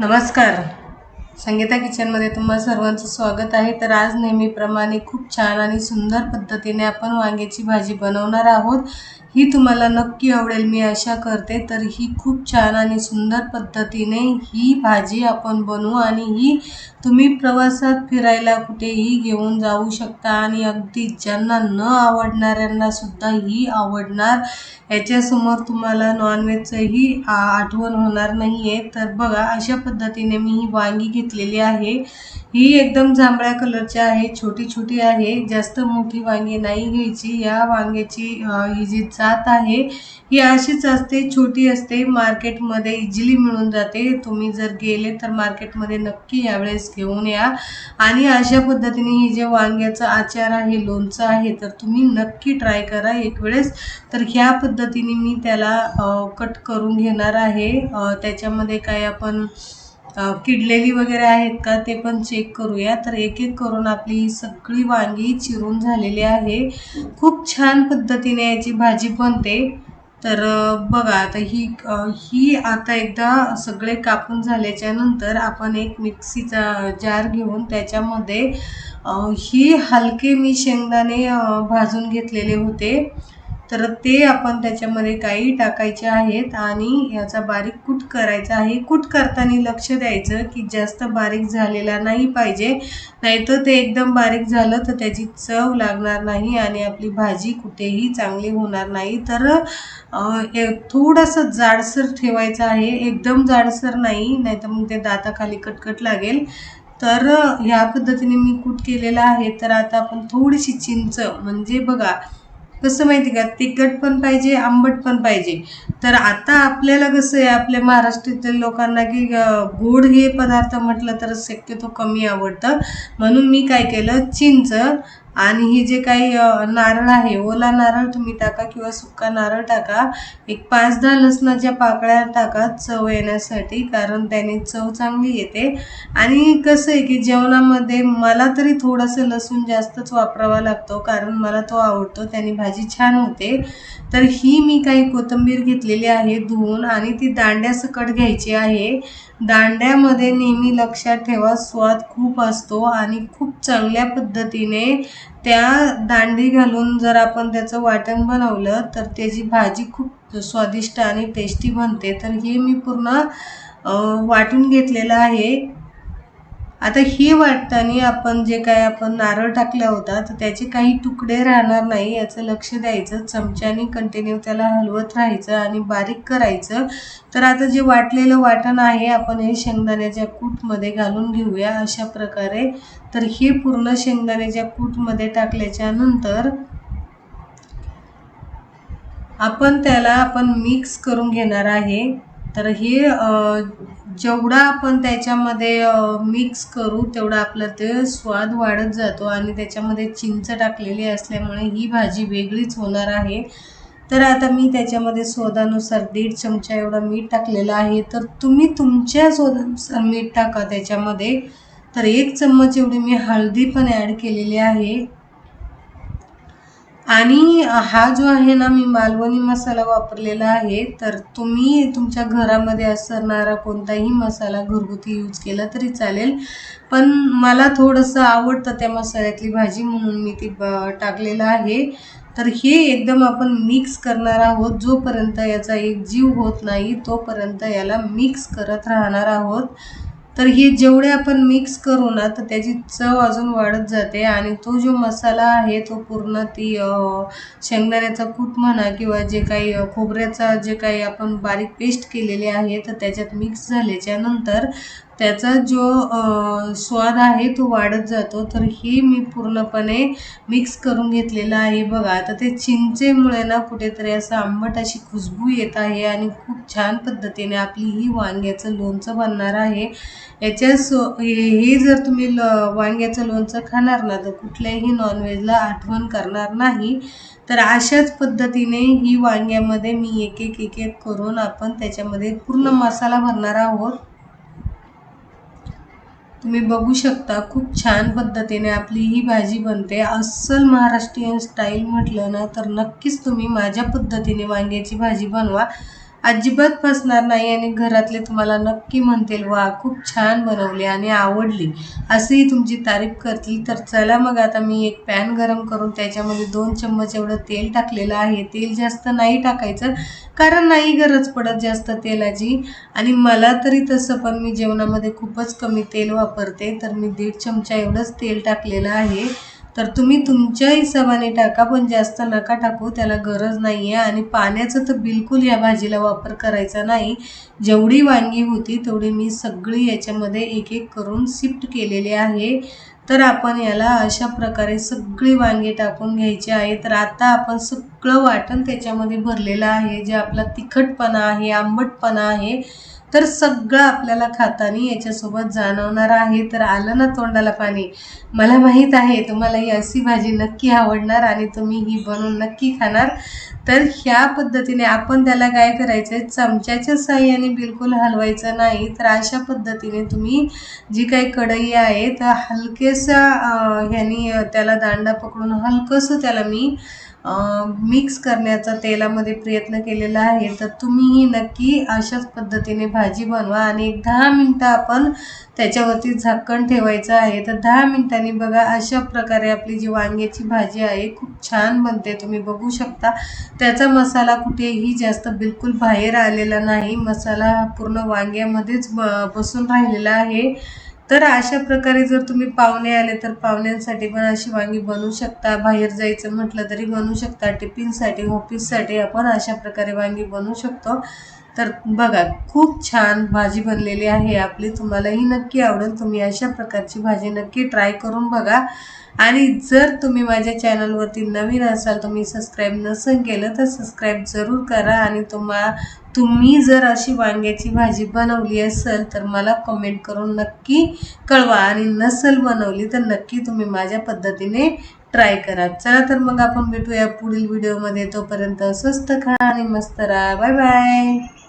नमस्कार. संगीता किचनमध्ये तुम्हा सर्वांचं स्वागत आहे. तर आज नेहमीप्रमाणे खूप छान आणि सुंदर पद्धतीने आपण वांग्याची भाजी बनवणार आहोत. ही तुम्हाला नक्की आवडेल. मी आशा करते तर ही खूप छान आणि सुंदर पद्धतीने ही भाजी आपण बनवू आणि ही तुम्ही प्रवासात फिरायला कुठेही घेऊन जाऊ शकता आणि अगदी ज्यांना न आवडणाऱ्यांना सुद्धा ही आवडणार. याच्यासमोर तुम्हाला नॉनव्हेजचंही आठवण होणार नाही आहे तर बघा अशा पद्धतीने मी ही वांगी घेतलेली आहे. ही एकदम जांभळ्या कलरची आहे छोटी छोटी आहे जास्त मोठी वांगी नाही घ्यायची. या वांग्याची ही जी जात आहे ही अशीच असते छोटी असते. मार्केटमध्ये इझिली मिळून जाते. तुम्ही जर गेले तर मार्केटमध्ये नक्की यावेळेस घेऊन या. आणि अशा पद्धतीने ही जे वांग्याचं आचार आहे लोणचं आहे तर तुम्ही नक्की ट्राय करा. एक वेळेस तर ह्या पद्धतीने मी त्याला कट करून घेणार आहे. त्याच्यामध्ये काय आपण किडलेली वगैरे आहेत का ते पण चेक करूया. तर एक एक करून आपली सगळी वांगी चिरून झालेली आहे. खूप छान पद्धतीने याची भाजी बनते. तर बघा आता ही ही आता एकदा सगळे कापून झाल्याच्यानंतर आपण एक मिक्सीचा जार घेऊन त्याच्यामध्ये ही हलके मी शेंगदाणे भाजून घेतलेले होते. तर ते आपण त्याच्यामध्ये काही टाकायचे आहेत आणि याचा बारीक कूट करायचा आहे. कूट करताना लक्ष द्यायचं की जास्त बारीक झालेला नाही पाहिजे. नाहीतर ते एकदम बारीक झालं तर त्याची चव लागणार नाही आणि आपली भाजी कुठेही चांगली होणार नाही. तर थोडंसं जाडसर ठेवायचं आहे. एकदम जाडसर नाही नाहीतर मग ते दाताखाली कटकट लागेल. तर ह्या पद्धतीने मी कूट केलेला आहे. तर आता आपण थोडीशी चिंच म्हणजे बघा कसं माहिती का? तिखट पण पाहिजे आंबट पण पाहिजे. तर आता आपल्याला कसं आहे आपल्या महाराष्ट्रातील लोकांना की गोड हे पदार्थ म्हटलं तर शक्यतो कमी आवडतं. म्हणून मी काय केलं चिंच आणि हे जे काही नारळ आहे ओला नारळ तुम्ही टाका किंवा सुका नारळ टाका. एक पाच दहा लसणाच्या पाकळ्या टाका चव येण्यासाठी कारण त्याने चव चांगली येते. आणि कसं आहे की जेवणामध्ये मला तरी थोडंसं लसूण जास्तच वापरावा लागतो कारण मला तो आवडतो त्याने भाजी छान होते. तर ही मी काही कोथिंबीर घेतलेली आहे धुवून आणि ती दांड्यासकट घ्यायची आहे. दांड्यामध्ये नेहमी लक्षात ठेवा स्वाद खूप असतो आणि खूप चांगल्या पद्धतीने त्या दांडी घालून जर आपण त्याचं वाटण बनवलं तर त्याची भाजी खूप स्वादिष्ट आणि टेस्टी बनते. तर हे मी पूर्ण वाटून घेतलेलं आहे. आता हे वाटताना आपण जे काय आपण नारळ टाकला होता तर त्याचे काही तुकडे राहणार नाही याचं लक्ष द्यायचं चमच्याने कंटिन्यू त्याला हलवत राहायचं आणि बारीक करायचं. तर आता जे वाटलेलं वाटण आहे आपण हे शेंगदाण्याच्या कूटमध्ये घालून घेऊया अशा प्रकारे. तर हे पूर्ण शेंगदाण्याच्या कूटमध्ये टाकल्याच्या नंतर आपण त्याला आपण मिक्स करून घेणार आहे. तर हे जेवढा आपण त्याच्यामध्ये मिक्स करू तेवढा आपलं ते स्वाद वाढत जातो आणि त्याच्यामध्ये चिंच टाकलेली असल्यामुळे ही भाजी वेगळीच होणार आहे. तर आता मी त्याच्यामध्ये स्वादानुसार दीड चमचा एवढा मीठ टाकलेला आहे. तर तुम्ही तुमच्या स्वादानुसार मीठ टाका त्याच्यामध्ये. तर एक चम्मच एवढी मी हळदी पण ॲड केलेली आहे. आणि हा जो आहे ना मी मालवणी मसाला वापरलेला आहे तर तुम्ही तुमच्या घरामध्ये असणारा कोणताही मसाला घरगुती यूज केला तरी चालेल. पण मला थोडंसं आवडतं त्या मसाल्यातली भाजी म्हणून मी ती टाकलेलं आहे. तर हे एकदम आपण मिक्स करणार आहोत. जोपर्यंत याचा एक जीव होत नाही तोपर्यंत याला मिक्स करत राहणार आहोत. तर हे जेवढे आपण मिक्स करू ना तर त्याची चव अजून वाढत जाते. आणि तो जो मसाला आहे तो पूर्ण ती शेंगदाण्याचा कूट म्हणा किंवा जे काही खोबऱ्याचा जे काही आपण बारीक पेस्ट केलेली आहे तर त्याच्यात मिक्स झाल्याच्यानंतर त्याचा जो स्वाद आहे तो वाढत जातो. तर हे मी पूर्णपणे मिक्स करून घेतलेलं आहे बघा. आता ते चिंचेमुळे ना कुठेतरी असं आंबट अशी खुशबू येत आहे आणि खूप छान पद्धतीने आपली ही वांग्याचं लोणचं बनणार आहे. याच्या सो हे जर तुम्ही ल वांग्याचं लोणचं खाणार ना तर कुठल्याही नॉनव्हेजला आठवण करणार नाही. तर अशाच पद्धतीने ही वांग्यामध्ये मी एक एक एक एक करून आपण त्याच्यामध्ये पूर्ण मसाला भरणार आहोत. तुम्ही बघू शकता खूप छान पद्धतीने आपली ही भाजी बनते. अस्सल महाराष्ट्रीयन स्टाईल म्हटलं ना तर नक्कीच तुम्ही माझ्या पद्धतीने वांग्याची भाजी बनवा. अजिबात फसणार नाही आणि घरातले तुम्हाला नक्की म्हणतील वा खूप छान बनवली आणि आवडली. असंही तुमची तारीफ करतील. तर चला मग आता मी एक पॅन गरम करून त्याच्यामध्ये दोन चम्मच एवढं तेल टाकलेलं आहे. तेल जास्त नाही टाकायचं कारण नाही गरज पडत जास्त तेलाची. आणि मला तरी तसं पण मी जेवणामध्ये खूपच कमी तेल वापरते. तर मी दीड चमचा एवढंच तेल टाकलेलं आहे. तर तुम्ही तुमच्या हिशोबाने टाका पण जास्त नका टाकू त्याला गरज नाही आहे आणि पाण्याचं तर बिलकुल या भाजीला वापर करायचा नाही. जेवढी वांगी होती तेवढी मी सगळी याच्यामध्ये एक एक करून शिफ्ट केलेली आहे. तर आपण याला अशा प्रकारे सगळी वांगी टाकून घ्यायची आहे. तर आता आपण सगळं वाटण त्याच्यामध्ये भरलेलं आहे. जे आपला तिखटपणा आहे आंबटपणा आहे तर सगळं आपल्याला खाताना याच्यासोबत जाणवणार आहे. तर आलं ना तोंडाला पाणी? मला माहीत आहे तुम्हाला ही अशी भाजी नक्की आवडणार आणि तुम्ही ही बनवून नक्की खाणार. तर ह्या पद्धतीने आपण त्याला काय करायचं आहे चमच्याच्या साह्याने बिलकुल हलवायचं नाही. तर अशा पद्धतीने तुम्ही जी काही कढई आहे तर हलकेसा ह्यानी त्याला दांडा पकडून हलकंसं त्याला मी मिक्स करण्याचा तेलामध्ये प्रयत्न केलेला आहे. तर तुम्हीही नक्की अशाच पद्धतीने भा भाजी बनवा आणि एक दहा मिनटं आपण त्याच्यावरती झाकण ठेवायचं आहे. तर दहा मिनटांनी बघा अशा प्रकारे आपली जी वांग्याची भाजी आहे खूप छान बनते. तुम्ही बघू शकता. त्याचा मसाला कुठेही जास्त बिलकुल बाहेर आलेला नाही. मसाला पूर्ण वांग्यामध्येच ब बसून राहिलेला आहे. तर अशा प्रकारे जर तुम्ही पाहुणे आले तर पाहुण्यांसाठी पण अशी वांगी बनवू शकता. बाहेर जायचं म्हटलं तरी बनवू शकता. टिफिनसाठी ऑफिससाठी आपण अशा प्रकारे वांगी बनवू शकतो. तर बघा खूप छान भाजी बनलेली आहे आपली. तुम्हालाही नक्की आवडेल. तुम्ही अशा प्रकारची भाजी नक्की ट्राय करून बघा. आणि जर तुम्ही माझ्या चॅनलवरती नवीन असाल तुम्ही सबस्क्राईब नसेल केलं तर सबस्क्राईब जरूर करा. आणि तुम्हा तुम्ही जर अशी वांग्याची भाजी बनवली असेल तर मला कमेंट करून नक्की कळवा. आणि नसेल बनवली तर नक्की तुम्ही माझ्या पद्धतीने ट्राय करा. चला तर मग आपण भेटूया पुढील व्हिडिओमध्ये तोपर्यंत स्वस्त खा आणि मस्त राहा. Bye bye